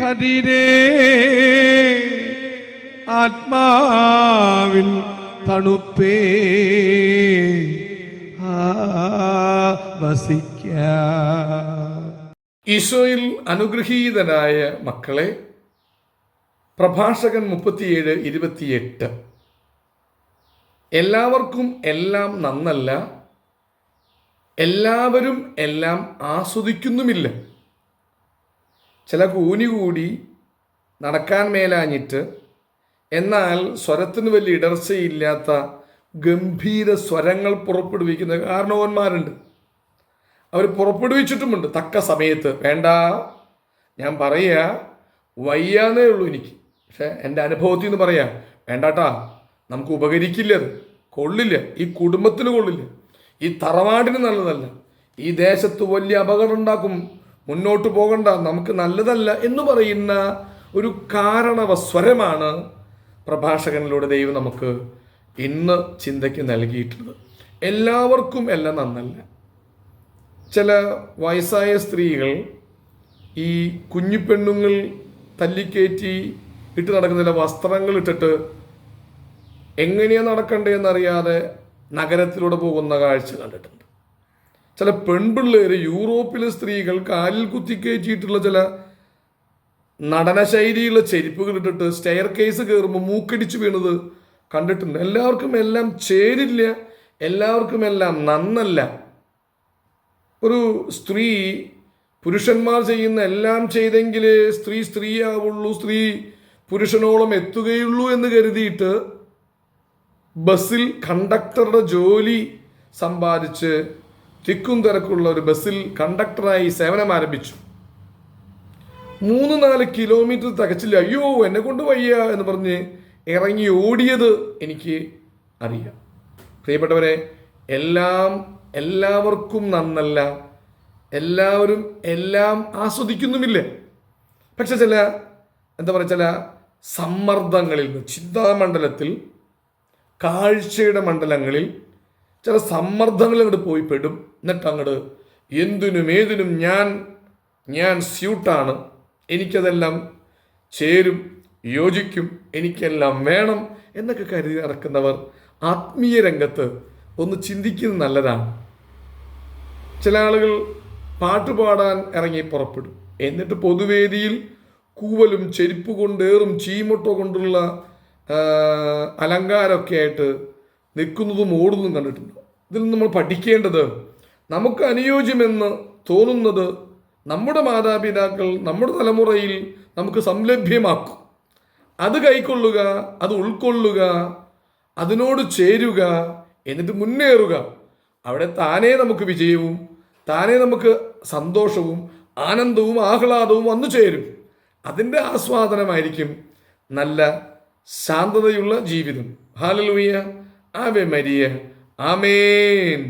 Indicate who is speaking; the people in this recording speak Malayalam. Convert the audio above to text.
Speaker 1: കതിരേ ആത്മാവിൽ തണുപ്പേ. വസിക്ക.
Speaker 2: ഈശോയിൽ അനുഗ്രഹീതനായ മക്കളെ പ്രഭാഷകൻ മുപ്പത്തിയേഴ് ഇരുപത്തിയെട്ട്. എല്ലാവർക്കും എല്ലാം നന്നല്ല. എല്ലാവരും എല്ലാം ആസ്വദിക്കുന്നുമില്ല. ചില കൂനി കൂടി നടക്കാൻ മേലാഞ്ഞിട്ട് എന്നാൽ സ്വരത്തിന് വലിയ ഇടർച്ചയില്ലാത്ത ഗംഭീര സ്വരങ്ങൾ പുറപ്പെടുവിക്കുന്ന കാരണവന്മാരുണ്ട്. അവർ പുറപ്പെടുവിച്ചിട്ടുമുണ്ട് തക്ക സമയത്ത്. വേണ്ട ഞാൻ പറയുക വയ്യാന്നേ ഉള്ളൂ എനിക്ക്. പക്ഷേ എന്റെ അനുഭവത്തിൽ നിന്ന് പറയാം വേണ്ടാട്ടാ നമുക്ക് ഉപകരിക്കില്ല അത്. കൊള്ളില്ല ഈ കുടുംബത്തിന് കൊള്ളില്ല. ഈ തറവാടിന് നല്ലതല്ല. ഈ ദേശത്ത് വലിയ അപകടം ഉണ്ടാക്കും. മുന്നോട്ട് പോകണ്ട നമുക്ക് നല്ലതല്ല എന്ന് പറയുന്ന ഒരു കാരണവ സ്വരമാണ് പ്രഭാഷകനിലൂടെ ദൈവം നമുക്ക് ഇന്ന് ചിന്തയ്ക്ക് നൽകിയിട്ടുള്ളത്. എല്ലാവർക്കും എല്ലാം നന്നല്ല. ചില വയസ്സായ സ്ത്രീകൾ ഈ കുഞ്ഞു പെണ്ണുങ്ങൾ തല്ലിക്കയറ്റി ഇട്ട് നടക്കുന്ന ചില വസ്ത്രങ്ങൾ ഇട്ടിട്ട് എങ്ങനെയാണ് നടക്കണ്ടേന്നറിയാതെ നഗരത്തിലൂടെ പോകുന്ന കാഴ്ച കണ്ടിട്ടുണ്ട്. ചില പെൺപിള്ളേർ യൂറോപ്പിലെ സ്ത്രീകൾ കാലിൽ കുത്തിക്കയറ്റിയിട്ടുള്ള ചില നടനശൈലിയുള്ള ചെരുപ്പുകൾ ഇട്ടിട്ട് സ്റ്റെയർ കേസ് കയറുമ്പോൾ മൂക്കടിച്ച് വീണത് കണ്ടിട്ടുണ്ട്. എല്ലാവർക്കും എല്ലാം ചേരില്ല എല്ലാവർക്കും എല്ലാം നന്നല്ല. ഒരു സ്ത്രീ പുരുഷന്മാർ ചെയ്യുന്ന എല്ലാം ചെയ്തെങ്കിലേ സ്ത്രീ സ്ത്രീയാവുള്ളൂ സ്ത്രീ പുരുഷനോളം എത്തുകയുള്ളൂ എന്ന് കരുതിയിട്ട് ബസ്സിൽ കണ്ടക്ടറുടെ ജോലി സമ്പാദിച്ച് തിക്കും തിരക്കുള്ള ഒരു ബസ്സിൽ കണ്ടക്ടറായി സേവനം ആരംഭിച്ചു. മൂന്ന് നാല് കിലോമീറ്റർ തികച്ചില്ല. അയ്യോ എന്നെ കൊണ്ട് വയ്യ എന്ന് പറഞ്ഞ് ഇറങ്ങി ഓടിയത് എനിക്ക് അറിയാം. പ്രിയപ്പെട്ടവരെ എല്ലാം എല്ലാവർക്കും നന്നല്ല. എല്ലാവരും എല്ലാം ആസ്വദിക്കുന്നുമില്ല. പക്ഷെ ചില എന്താ പറയുക ചില സമ്മർദ്ദങ്ങളിൽ നിന്ന് ചിന്താമണ്ഡലത്തിൽ കാഴ്ചയുടെ മണ്ഡലങ്ങളിൽ ചില സമ്മർദ്ദങ്ങൾ അങ്ങോട്ട് പോയി പെടും. എന്നിട്ട് അങ്ങോട്ട് എന്തിനും ഏതിനും ഞാൻ ഞാൻ സ്യൂട്ടാണ്. എനിക്കതെല്ലാം ചേരും യോജിക്കും എനിക്കെല്ലാം വേണം എന്നൊക്കെ കരുതി നടക്കുന്നവർ ആത്മീയ രംഗത്ത് ഒന്ന് ചിന്തിക്കുന്നത് നല്ലതാണ്. ചില ആളുകൾ പാട്ട് പാടാൻ ഇറങ്ങി പുറപ്പെടും. എന്നിട്ട് പൊതുവേദിയിൽ കൂവലും ചെരുപ്പ് കൊണ്ടേറും ചീമുട്ടോ കൊണ്ടുള്ള അലങ്കാരമൊക്കെ ആയിട്ട് നിൽക്കുന്നതും ഓടുന്നതും കണ്ടിട്ടുണ്ട്. ഇതിൽ നിന്ന് നമ്മൾ പഠിക്കേണ്ടത് നമുക്ക് അനുയോജ്യമെന്ന് തോന്നുന്നത് നമ്മുടെ മാതാപിതാക്കൾ നമ്മുടെ തലമുറയിൽ നമുക്ക് സംലഭ്യമാക്കും. അത് കൈക്കൊള്ളുക അത് ഉൾക്കൊള്ളുക അതിനോട് ചേരുക എന്നിട്ട് മുന്നേറുക. അവിടെ താനേ നമുക്ക് വിജയവും താനേ നമുക്ക് സന്തോഷവും ആനന്ദവും ആഹ്ലാദവും വന്നു ചേരും. അതിന്റെ ആസ്വാദനമായിരിക്കും നല്ല ശാന്തതയുള്ള ജീവിതം. ഹാലലൂയ. ആവെ Maria. ആമേൻ